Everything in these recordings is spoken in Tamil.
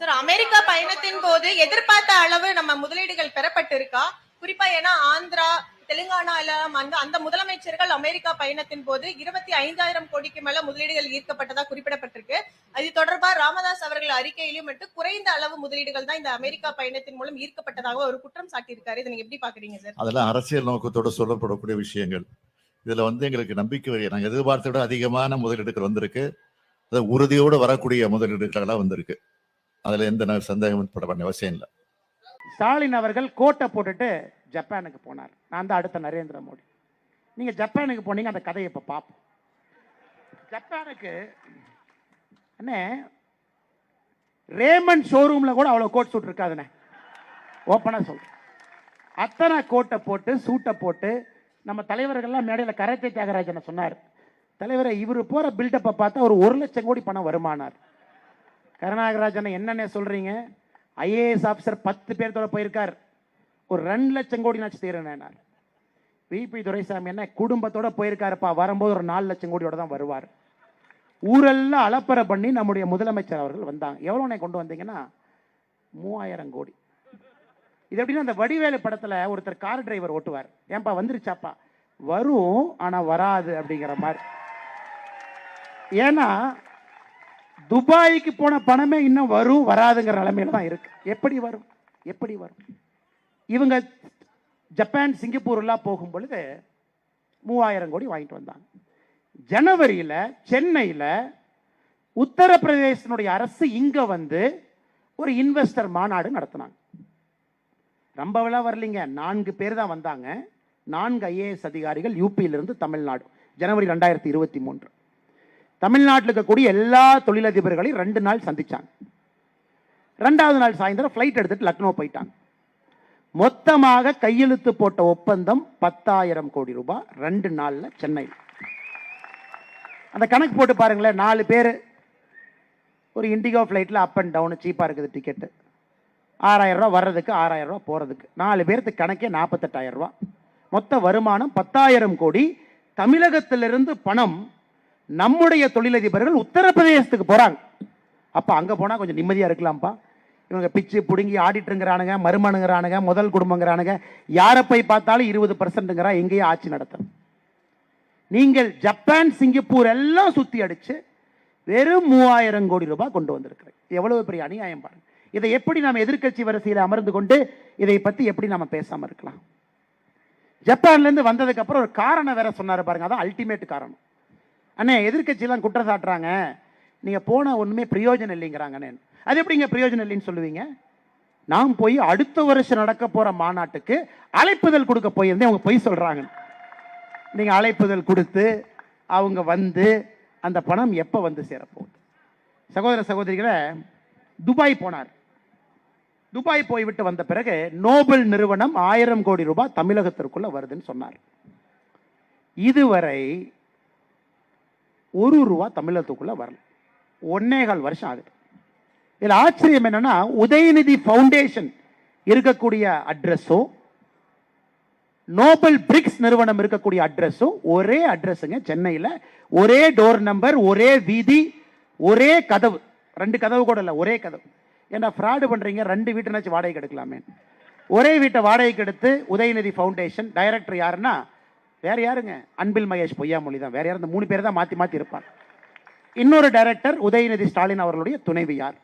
சார் அமெரிக்கா பயணத்தின் போது எதிர்பார்த்த அளவு நம்ம முதலீடுகள் பெறப்பட்டிருக்கா? குறிப்பா ஏன்னா ஆந்திரா தெலுங்கானால வந்து அந்த முதலமைச்சர்கள் அமெரிக்கா பயணத்தின் போது இருபத்தி ஐந்தாயிரம் கோடிக்கு மேல முதலீடுகள் ஈர்க்கப்பட்டதா குறிப்பிடப்பட்டிருக்கு. அது தொடர்பாக ராமதாஸ் அவர்கள் அறிக்கையிலும் மட்டும் குறைந்த அளவு முதலீடுகள் தான் இந்த அமெரிக்கா பயணத்தின் மூலம் ஈர்க்கப்பட்டதாக ஒரு குற்றம் சாட்டியிருக்காரு. இதை நீங்க எப்படி பாக்குறீங்க சார்? அதெல்லாம் அரசியல் நோக்கத்தோடு சொல்லப்படக்கூடிய விஷயங்கள். இதுல வந்து எங்களுக்கு நம்பிக்கை வரை- நாங்க எதிர்பார்த்த விட அதிகமான முதலீடுகள் வந்திருக்கு. உறுதியோடு வரக்கூடிய முதலீடுகள் எல்லாம் வந்திருக்கு. அதுல எந்த ந- சந்தேகம் பட வேண்டிய அவசியம் இல்லை. ஸ்டாலின் அவர்கள் கோட்டை போட்டுட்டு ஜப்பானுக்கு போனார். நான் தான் அடுத்த நரேந்திர மோடி. நீங்கள் ஜப்பானுக்கு போனீங்க அந்த கதையை இப்போ பார்ப்போம் ஜப்பானுக்கு அண்ணே ரேமன் ஷோரூமில் கூட அவ்வளோ கோட் சூட் இருக்காதுண்ணே. ஓப்பனாக சொல்கிறேன் அத்தனை கோட்டை போட்டு சூட்டை போட்டு நம்ம தலைவர்கள்லாம் மேடையில் கரத்தை தியாகராஜனை சொன்னார். தலைவரை இவர் போகிற பில்டப்பை பார்த்தா ஒரு ஒரு லட்சம் கோடி பணம் வருமானார். கருணாகராஜனை என்னென்ன சொல்றீங்க? ஐஏஎஸ் ஆஃபீஸர் பத்து பேர்த்தோட போயிருக்கார். ஒரு ரெண்டு லட்சம் கோடி நாச்சு நான் விபி துரைசாமி என்ன குடும்பத்தோட போயிருக்காருப்பா. வரும்போது ஒரு நாலு லட்சம் கோடியோட தான் வருவார். ஊரெல்லாம் அலப்பறை பண்ணி நம்முடைய முதலமைச்சர் அவர்கள் வந்தாங்க. எவ்வளோண்ணே கொண்டு வந்தீங்கன்னா? மூவாயிரம் கோடி. இது எப்படின்னா அந்த வடிவேலு படத்தில் ஒருத்தர் கார் டிரைவர் ஓட்டுவார். ஏன்பா வந்துருச்சாப்பா. வரும் ஆனால் வராது அப்படிங்கிற மாதிரி. ஏன்னா துபாய்க்கு போன பணமே இன்னும் வரும் வராதுங்கிற நிலைமையில தான் இருக்கு. எப்படி வரும்? எப்படி வரும்? இவங்க ஜப்பான் சிங்கப்பூர்லாம் போகும் பொழுது மூவாயிரம் கோடி வாங்கிட்டு வந்தாங்க. ஜனவரியில் சென்னையில் உத்தரப்பிரதேசனுடைய அரசு இங்கே வந்து ஒரு இன்வெஸ்டர் மாநாடு நடத்தினாங்க. ரொம்பவெல்லாம் வரலைங்க. நான்கு பேர் தான் வந்தாங்க. நான்கு ஐஏஎஸ் அதிகாரிகள் யூபியிலிருந்து தமிழ்நாடு. ஜனவரி ரெண்டாயிரத்தி இருபத்தி மூன்று. தமிழ்நாட்டில் இருக்கக்கூடிய எல்லா தொழிலதிபர்களையும் ரெண்டு நாள் சந்தித்தாங்க ரெண்டாவது நாள் சாயந்தரம் ஃப்ளைட் எடுத்துகிட்டு லக்னோ போயிட்டாங்க. மொத்தமாக கையெழுத்து போட்ட ஒப்பந்தம் பத்தாயிரம் கோடி ரூபாய் ரெண்டு நாளில் சென்னையில் அந்த கணக்கு போட்டு பாருங்களேன் நாலு பேர். ஒரு இண்டிகோ ஃப்ளைட்டில் அப் அண்ட் டவுன் சீப்பாக இருக்குது டிக்கெட்டு ஆறாயிரரூவா ரூபா வர்றதுக்கு ஆறாயிரம் போகிறதுக்கு நாலு பேர்த்துக்கு கணக்கே நாற்பத்தெட்டாயிரரூவா மொத்த வருமானம் பத்தாயிரம் கோடி. தமிழகத்திலிருந்து பணம் நம்முடைய தொழிலதிபர்கள் உத்தரப்பிரதேசத்துக்கு போகிறாங்க அப்போ அங்கே போனால் கொஞ்சம் நிம்மதியாக இருக்கலாம்ப்பா. இவங்க பிச்சு பிடுங்கி ஆடிட்டுங்கிறானுங்க மருமனுங்கிறானுங்க முதல் குடும்பங்கிறானுங்க யாரை போய் பார்த்தாலும் இருபது பர்சன்ட்டுங்கிறா எங்கேயும் ஆட்சி நடத்தும் நீங்கள் ஜப்பான் சிங்கப்பூர் எல்லாம் சுற்றி அடித்து வெறும் மூவாயிரம் கோடி ரூபாய் கொண்டு வந்திருக்கிறேன். எவ்வளவு பெரிய அநியாயம் பாருங்க. இதை எப்படி நாம் எதிர்க்கட்சி வரிசையில் அமர்ந்து கொண்டு இதை பற்றி எப்படி நாம் பேசாமல் இருக்கலாம்? ஜப்பான்லேருந்து வந்ததுக்கப்புறம் ஒரு காரணம் வேற சொன்னார் பாருங்க. அதான் அல்டிமேட் காரணம். அண்ணே எதிர்கட்சியெல்லாம் குற்றம் சாட்டுறாங்க. நீங்கள் போன ஒன்றுமே பிரயோஜனம் இல்லைங்கிறாங்கண்ணே அது எப்படிங்க பிரயோஜனம் இல்லைன்னு சொல்லுவீங்க? நான் போய் அடுத்த வருஷம் நடக்க போகிற மாநாட்டுக்கு அழைப்புதல் கொடுக்க போயிருந்தேன் அவங்க பொய் சொல்கிறாங்க நீங்கள் அழைப்புதல் கொடுத்து அவங்க வந்து அந்த பணம் எப்போ வந்து சேரப்போகுது? சகோதர சகோதரிகளை துபாய் போனார். துபாய் போய்விட்டு வந்த பிறகு நோபல் நிறுவனம் ஆயிரம் கோடி ரூபாய் தமிழகத்திற்குள்ளே வருதுன்னு சொன்னார். இதுவரை ஒரு ரூபா தமிழகத்துக்குள்ளே வரல. ஒன்னே கால் வருஷம் ஆகுது. இதில் ஆச்சரியம் என்னென்னா உதயநிதி ஃபவுண்டேஷன் இருக்கக்கூடிய அட்ரஸும் நோபல் பிரிக்ஸ் நிறுவனம் இருக்கக்கூடிய அட்ரஸும் ஒரே அட்ரஸுங்க சென்னையில். ஒரே டோர் நம்பர் ஒரே வீதி ஒரே கதவு. ரெண்டு கதவு கூட இல்லை ஒரே கதவு. ஏன்னா ஃப்ராடு பண்ணுறீங்க ரெண்டு வீட்டுனாச்சும் வாடகைக்கு எடுக்கலாமே ஒரே வீட்டை வாடகைக்கு எடுத்து உதயநிதி ஃபவுண்டேஷன் டைரக்டர் யாருன்னா வேற யாருங்க? அன்பில் மகேஷ் பொய்யாமொழி தான். வேற யாரும் இந்த மூணு பேர் தான் மாற்றி மாற்றி இருப்பாங்க. இன்னொரு டைரக்டர் உதயநிதி ஸ்டாலின் அவர்களுடைய துணைவியார்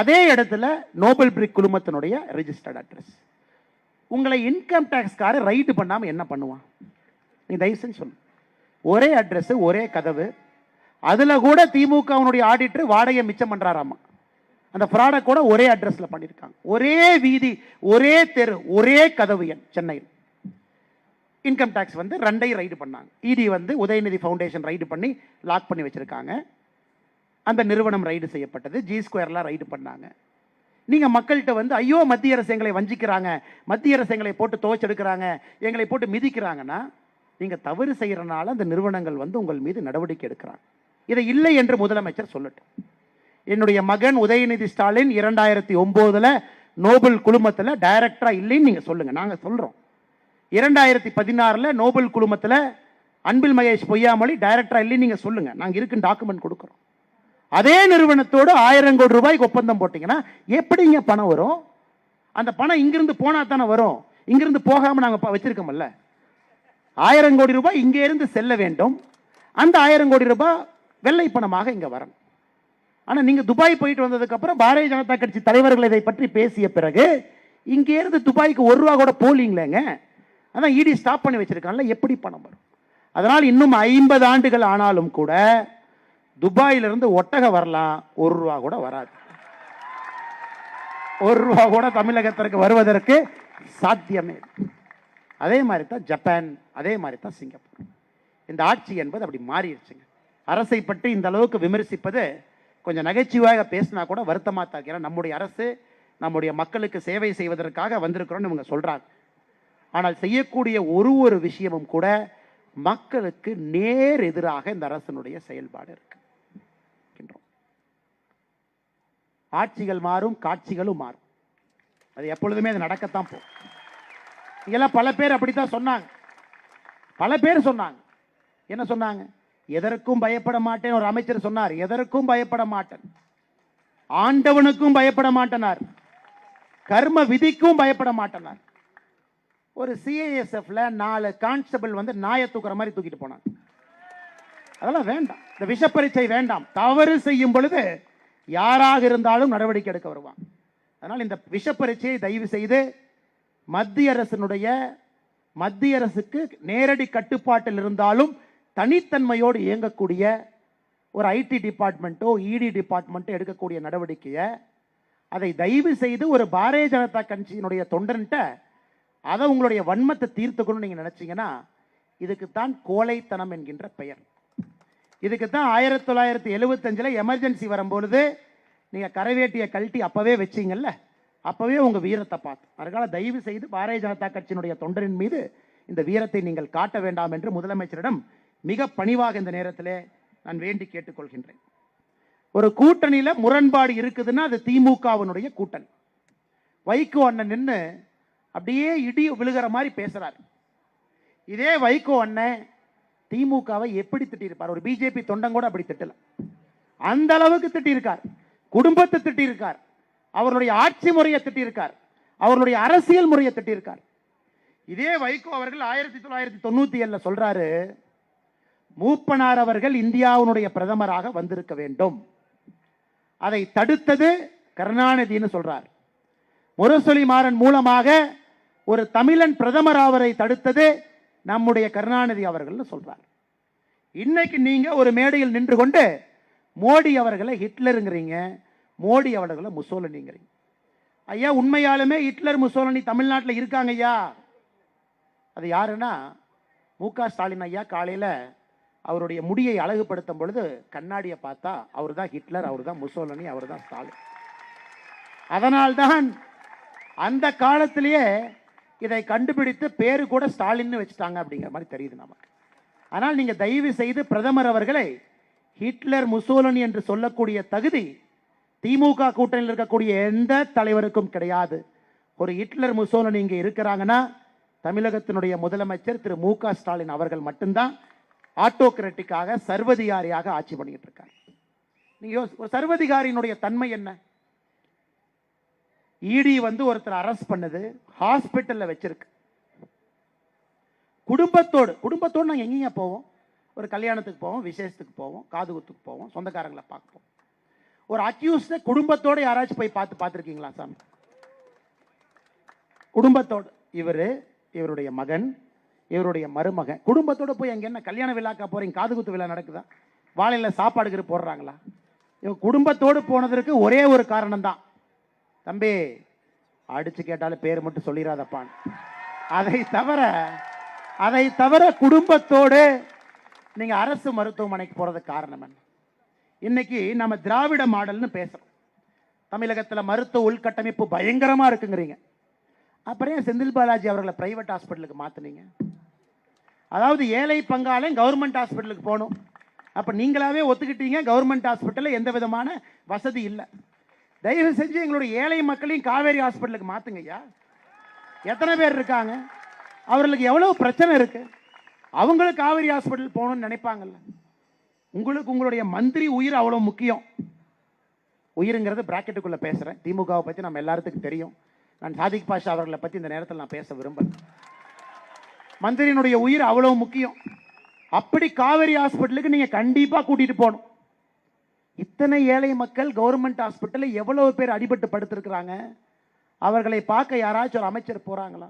அதே இடத்துல நோபல் பிரிக் குழுமத்தினுடைய ரெஜிஸ்டர்ட் அட்ரஸ் உங்களை இன்கம் டேக்ஸ்கார ரைடு பண்ணாமல் என்ன பண்ணுவான்? நீ தயவு செஞ்சு சொல்லு. ஒரே அட்ரஸ் ஒரே கதவு. அதில் கூட திமுகவுடைய ஆடிட்டர் வாடகை மிச்சம் பண்ணுறாராமா அந்த ஃப்ராடை கூட ஒரே அட்ரஸில் பண்ணியிருக்காங்க ஒரே வீதி ஒரே தெரு ஒரே கதவு எண் சென்னையில். இன்கம் டேக்ஸ் வந்து ரெண்டையும் ரைடு பண்ணாங்க. இடி வந்து உதயநிதி ஃபவுண்டேஷன் ரைடு பண்ணி லாக் பண்ணி வச்சுருக்காங்க. அந்த நிறுவனம் ரைடு செய்யப்பட்டது. ஜி ஸ்கொயர்லாம் ரைடு பண்ணாங்க. நீங்கள் மக்கள்கிட்ட வந்து ஐயோ மத்திய அரசு எங்களை வஞ்சிக்கிறாங்க. மத்திய அரசு எங்களை போட்டு துவைச்செடுக்கிறாங்க. எங்களை போட்டு மிதிக்கிறாங்கன்னா நீங்கள் தவறு செய்கிறனால அந்த நிறுவனங்கள் வந்து உங்கள் மீது நடவடிக்கை எடுக்கிறாங்க. இதை இல்லை என்று முதலமைச்சர் சொல்லட்டும். என்னுடைய மகன் உதயநிதி ஸ்டாலின் இரண்டாயிரத்தி ஒம்போதில் நோபல் குழுமத்தில் டைரக்டராக இல்லைன்னு நீங்கள் சொல்லுங்கள் நாங்கள் சொல்கிறோம் இரண்டாயிரத்தி பதினாறில் நோபல் குழுமத்தில் அன்பில் மகேஷ் பொய்யாமொழி டைரக்டராக இல்லைன்னு நீங்கள் சொல்லுங்கள் நாங்கள் இருக்குன்னு டாக்குமெண்ட் கொடுக்குறோம். அதே நிறுவனத்தோடு ஆயிரம் கோடி ரூபாய்க்கு ஒப்பந்தம் போட்டிங்கன்னா எப்படிங்க பணம் வரும்? அந்த பணம் இங்கிருந்து போனால் தானே வரும்? இங்கிருந்து போகாமல் நாங்கள் வச்சுருக்கோம்ல. ஆயிரம் கோடி ரூபாய் இங்கே இருந்து செல்ல வேண்டும். அந்த ஆயிரம் கோடி ரூபாய் வெள்ளை பணமாக இங்கே வரணும். ஆனால் நீங்கள் துபாய் போயிட்டு வந்ததுக்கப்புறம் பாரதிய ஜனதா கட்சி தலைவர்கள் இதை பற்றி பேசிய பிறகு இங்கேருந்து துபாய்க்கு ஒரு ரூபா கூட போலீங்களேங்க. அதான் இடி ஸ்டாப் பண்ணி வச்சிருக்காங்கல்ல எப்படி பணம் வரும்? அதனால் இன்னும் ஐம்பது ஆண்டுகள் ஆனாலும் கூட துபாயிலிருந்து ஒட்டக வரலாம் ஒரு ரூபா கூட வராது. ஒரு ரூபா கூட தமிழகத்திற்கு வருவதற்கு சாத்தியமே அதே மாதிரி தான் ஜப்பான் அதே மாதிரி தான் சிங்கப்பூர். இந்த ஆட்சி என்பது அப்படி மாறிடுச்சுங்க. அரசை பற்றி இந்த அளவுக்கு விமர்சிப்பது கொஞ்சம் நகைச்சுவையாக பேசினா கூட வருத்தமாக தாக்கிறேன் நம்முடைய அரசு நம்முடைய மக்களுக்கு சேவை செய்வதற்காக வந்திருக்கிறோன்னு இவங்க சொல்கிறாங்க ஆனால் செய்யக்கூடிய ஒரு ஒரு விஷயமும் கூட மக்களுக்கு நேர் எதிராக இந்த அரசனுடைய செயல்பாடு இருக்கு. இருக்கின்றோம். ஆட்சிகள் மாறும் காட்சிகளும் மாறும். அது எப்பொழுதுமே அது நடக்கத்தான் போகும். இங்கெல்லாம் பல பேர் அப்படித்தான் சொன்னாங்க. பல பேர் சொன்னாங்க. என்ன சொன்னாங்க? எதற்கும் பயப்பட மாட்டேன் ஒரு அமைச்சர் சொன்னார். எதற்கும் பயப்பட மாட்டேன். ஆண்டவனுக்கும் பயப்பட மாட்டனார். கர்ம விதிக்கும் பயப்பட மாட்டனார். ஒரு சிஐஎஸ்எஃப்ல நாலு கான்ஸ்டபிள் வந்து நாயை தூக்குற மாதிரி தூக்கிட்டு போனாங்க. அதெல்லாம் வேண்டாம். இந்த விஷப்பரீட்சை வேண்டாம். தவறு செய்யும் பொழுது யாராக இருந்தாலும் நடவடிக்கை எடுக்க வருவாங்க. அதனால் இந்த விஷப்பரீட்சையை தயவு செய்து மத்திய அரசினுடைய மத்திய அரசுக்கு நேரடி கட்டுப்பாட்டில் இருந்தாலும் தனித்தன்மையோடு இயங்கக்கூடிய ஒரு ஐடி டிபார்ட்மெண்ட்டோ இடி டிபார்ட்மெண்ட்டோ எடுக்கக்கூடிய நடவடிக்கையை அதை தயவு செய்து ஒரு பாரதிய ஜனதா கட்சியினுடைய தொண்டன்ட்ட அதை உங்களுடைய வன்மத்தை தீர்த்துக்கணும்னு நீங்கள் நினச்சிங்கன்னா இதுக்குத்தான் கோழைத்தனம் என்கின்ற பெயர். இதுக்கு தான் ஆயிரத்தி தொள்ளாயிரத்தி எழுபத்தஞ்சில் எமர்ஜென்சி வரும்பொழுது நீங்கள் கரைவேட்டியை கழட்டி அப்போவே வச்சிங்கல்ல அப்போவே உங்கள் வீரத்தை பார்த்து. அதனால தயவு செய்து பாரதிய ஜனதா கட்சியினுடைய தொண்டரின் மீது இந்த வீரத்தை நீங்கள் காட்ட வேண்டாம் என்று முதலமைச்சரிடம் மிக பணிவாக இந்த நேரத்திலே நான் வேண்டி கேட்டுக்கொள்கின்றேன். ஒரு கூட்டணியில் முரண்பாடு இருக்குதுன்னா அது திமுகவினுடைய கூட்டணி. வைகோ அண்ணன் நின்று அப்படியே இடி விழுகிற மாதிரி பேசுகிறார் இதே வைகோ அண்ணன் திமுகவை எப்படி திட்டியிருப்பார்? ஒரு பிஜேபி தொண்டன் கூட அப்படி திட்டல. அந்த அளவுக்கு திட்டியிருக்கார். குடும்பத்தை திட்டியிருக்கார். அவர்களுடைய ஆட்சி முறையை திட்டியிருக்கார். அவர்களுடைய அரசியல் முறையை திட்டியிருக்கார். இதே வைகோ அவர்கள் ஆயிரத்தி தொள்ளாயிரத்தி தொண்ணூத்தி ஏழில் சொல்றாரு மூப்பனார் அவர்கள் இந்தியாவினுடைய பிரதமராக வந்திருக்க வேண்டும். அதை தடுத்தது கருணாநிதினு சொல்றார். முரசொலி மாறன் மூலமாக ஒரு தமிழன் பிரதமர் அவரை தடுத்தது நம்முடைய கருணாநிதி அவர்கள்னு சொல்கிறார் இன்னைக்கு நீங்கள் ஒரு மேடையில் நின்று கொண்டு மோடி அவர்களை ஹிட்லருங்கிறீங்க மோடி அவர்களை முசோலனிங்கிறீங்க. ஐயா உண்மையாலுமே ஹிட்லர் முசோலனி தமிழ்நாட்டில் இருக்காங்க ஐயா. அது யாருன்னா மு க ஸ்டாலின் ஐயா காலையில் அவருடைய முடியை அழகுபடுத்தும் பொழுது கண்ணாடியை பார்த்தா அவர் தான் ஹிட்லர் அவர் தான் முசோலனி அவர் தான் ஸ்டாலின். அதனால்தான் அந்த காலத்திலேயே இதை கண்டுபிடித்து பேரு கூட ஸ்டாலின்னு வச்சுட்டாங்க அப்படிங்கிற மாதிரி தெரியுது நமக்கு. ஆனால் நீங்கள் தயவு செய்து பிரதமர் அவர்களை ஹிட்லர் முசோலனி என்று சொல்லக்கூடிய தகுதி திமுக கூட்டணியில் இருக்கக்கூடிய எந்த தலைவருக்கும் கிடையாது. ஒரு ஹிட்லர் முசோலனி இங்கே இருக்கிறாங்கன்னா தமிழகத்தினுடைய முதலமைச்சர் திரு மு க ஸ்டாலின் அவர்கள் மட்டும்தான் ஆட்டோகிரட்டிக்காக சர்வதிகாரியாக ஆட்சி பண்ணிட்டு இருக்காங்க நீங்கள் ஒரு சர்வதிகாரியினுடைய தன்மை என்ன? இடி வந்து ஒருத்தர் அரெஸ்ட் பண்ணுது ஹாஸ்பிட்டலில் வச்சிருக்கு. குடும்பத்தோடு குடும்பத்தோடு நாங்கள் எங்கேயா போவோம்? ஒரு கல்யாணத்துக்கு போவோம் விசேஷத்துக்கு போவோம் காது குத்துக்கு போவோம் சொந்தக்காரங்களை பார்ப்போம். ஒரு அக்யூஸ்ட குடும்பத்தோடு யாராச்சும் போய் பார்த்து பார்த்துருக்கீங்களா சாமி? குடும்பத்தோடு இவர் இவருடைய மகன் இவருடைய மருமகன். குடும்பத்தோடு போய் அங்கே என்ன கல்யாண விழாக்கா போகிறீங்க காது குத்து விழா நடக்குதா? வாழையில் சாப்பாடுக்கு போடுறாங்களா? இவங்க குடும்பத்தோடு போனதற்கு ஒரே ஒரு காரணம் தான் தம்பி அடிச்சு கேட்டாலும் பேர் மட்டும் சொல்லிடாதப்பான் அதை தவிர அதை தவிர குடும்பத்தோடு நீங்கள் அரசு மருத்துவமனைக்கு போகிறதுக்கு காரணம் என்ன? இன்னைக்கு நம்ம திராவிட மாடல்னு பேசுகிறோம் தமிழகத்தில் மருத்துவ உள்கட்டமைப்பு பயங்கரமாக இருக்குங்கிறீங்க. அப்புறம் ஏன் செந்தில் பாலாஜி அவர்களை பிரைவேட் ஹாஸ்பிட்டலுக்கு மாற்றினீங்க அதாவது ஏழை பங்காளன் கவர்மெண்ட் ஹாஸ்பிட்டலுக்கு போகணும். அப்போ நீங்களாவே ஒத்துக்கிட்டீங்க கவர்மெண்ட் ஹாஸ்பிட்டலில் எந்த விதமான வசதி இல்லை. தயவு செஞ்சு எங்களுடைய ஏழை மக்களையும் காவேரி ஹாஸ்பிட்டலுக்கு மாத்துங்க ஐயா. எத்தனை பேர் இருக்காங்க? அவர்களுக்கு எவ்வளவு பிரச்சனை இருக்கு? அவங்களும் காவேரி ஹாஸ்பிட்டல் போகணும்னு நினைப்பாங்கல்ல. உங்களுக்கு உங்களுடைய மந்திரி உயிர் அவ்வளோ முக்கியம். உயிருங்கிறது பிராக்கெட்டுக்குள்ள பேசுறேன். திமுகவை பத்தி நம்ம எல்லாத்துக்கும் தெரியும். நான் சாதிக் பாஷா அவர்களை பத்தி இந்த நேரத்தில் நான் பேச விரும்புகிறேன் மந்திரியினுடைய உயிர் அவ்வளவு முக்கியம். அப்படி காவேரி ஹாஸ்பிட்டலுக்கு நீங்க கண்டிப்பா கூட்டிட்டு போகணும். இத்தனை ஏழை மக்கள் கவர்மெண்ட் ஹாஸ்பிட்டலில் எவ்வளவு பேர் அடிபட்டு படுத்திருக்கிறாங்க? அவர்களை பார்க்க யாராச்சும் ஒரு அமைச்சர் போகிறாங்களா